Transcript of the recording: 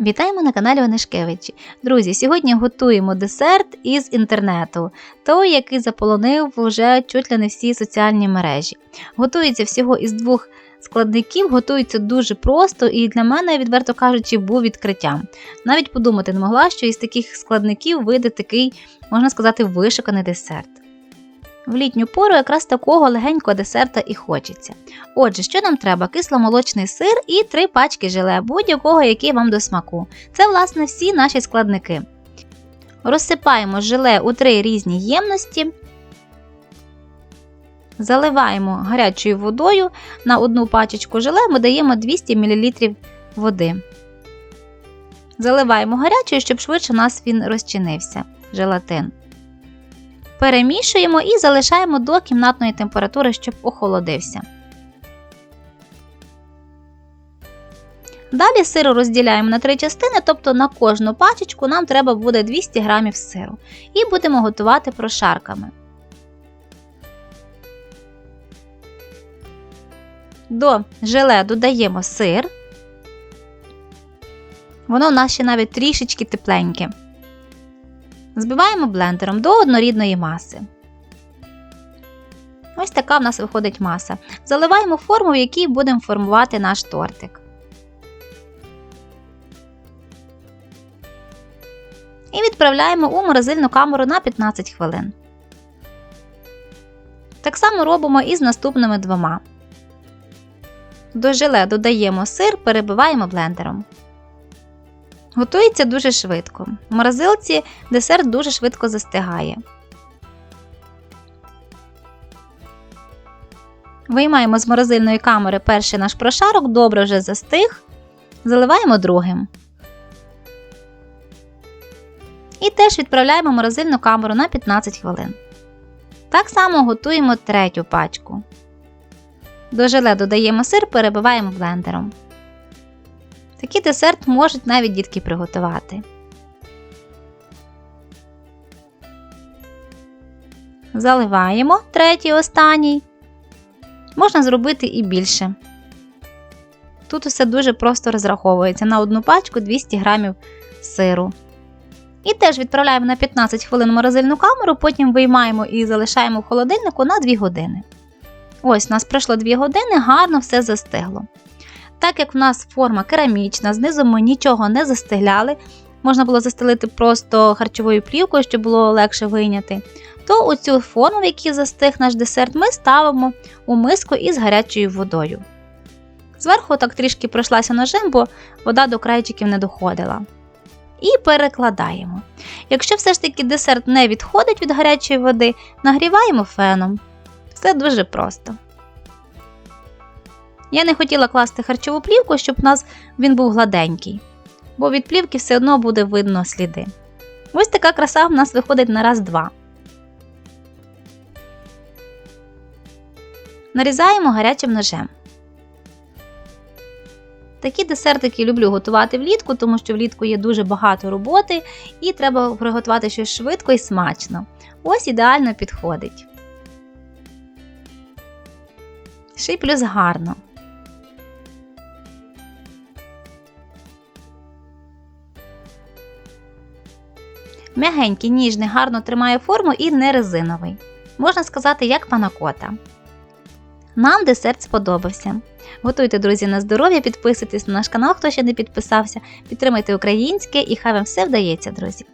Вітаємо на каналі Онишкевичі. Друзі, сьогодні готуємо десерт із інтернету, той, який заполонив вже чуть ли не всі соціальні мережі. Готується всього із двох складників, готується дуже просто і для мене, відверто кажучи, був відкриттям. Навіть подумати не могла, що із таких складників вийде такий, можна сказати, вишуканий десерт. В літню пору якраз такого легенького десерта і хочеться. Отже, що нам треба? Кисломолочний сир і три пачки желе, будь-якого, який вам до смаку. Це, власне, всі наші складники. Розсипаємо желе у три різні ємності. Заливаємо гарячою водою. На одну пачечку желе ми даємо 200 мл води. Заливаємо гарячою, щоб швидше у нас він розчинився. Желатин. Перемішуємо і залишаємо до кімнатної температури, щоб охолодився. Далі сиру розділяємо на три частини, тобто на кожну пачечку нам треба буде 200 г сиру. І будемо готувати прошарками. До желе додаємо сир. Воно у нас ще навіть трішечки тепленьке. Збиваємо блендером до однорідної маси. Ось така в нас виходить маса. Заливаємо форму, в якій будемо формувати наш тортик. І відправляємо у морозильну камеру на 15 хвилин. Так само робимо і з наступними двома. До желе додаємо сир, перебиваємо блендером. Готується дуже швидко. В морозилці десерт дуже швидко застигає. Виймаємо з морозильної камери перший наш прошарок, добре вже застиг. Заливаємо другим. І теж відправляємо в морозильну камеру на 15 хвилин. Так само готуємо третю пачку. До желе додаємо сир, перебиваємо блендером. Такий десерт можуть навіть дітки приготувати. Заливаємо третій останній. Можна зробити і більше. Тут усе дуже просто розраховується на одну пачку 200 г сиру. І теж відправляємо на 15 хвилин морозильну камеру, потім виймаємо і залишаємо в холодильнику на 2 години. Ось, у нас пройшло 2 години, гарно все застигло. Так як в нас форма керамічна, знизу ми нічого не застегляли, можна було застелити просто харчовою плівкою, щоб було легше вийняти, то у цю форму, в якій застиг наш десерт, ми ставимо у миску із гарячою водою. Зверху так трішки пройшлася ножем, бо вода до крайчиків не доходила. І перекладаємо. Якщо все ж таки десерт не відходить від гарячої води, нагріваємо феном. Все дуже просто. Я не хотіла класти харчову плівку, щоб у нас він був гладенький, бо від плівки все одно буде видно сліди. Ось така краса в нас виходить на раз-два. Нарізаємо гарячим ножем. Такі десертики люблю готувати влітку, тому що влітку є дуже багато роботи і треба приготувати щось швидко і смачно. Ось ідеально підходить. Ще й гарно. М'ягенький, ніжний, гарно тримає форму і не резиновий. Можна сказати, як панакота. Нам десерт сподобався. Готуйте, друзі, на здоров'я, підписуйтесь на наш канал, хто ще не підписався, підтримайте українське і хай вам все вдається, друзі!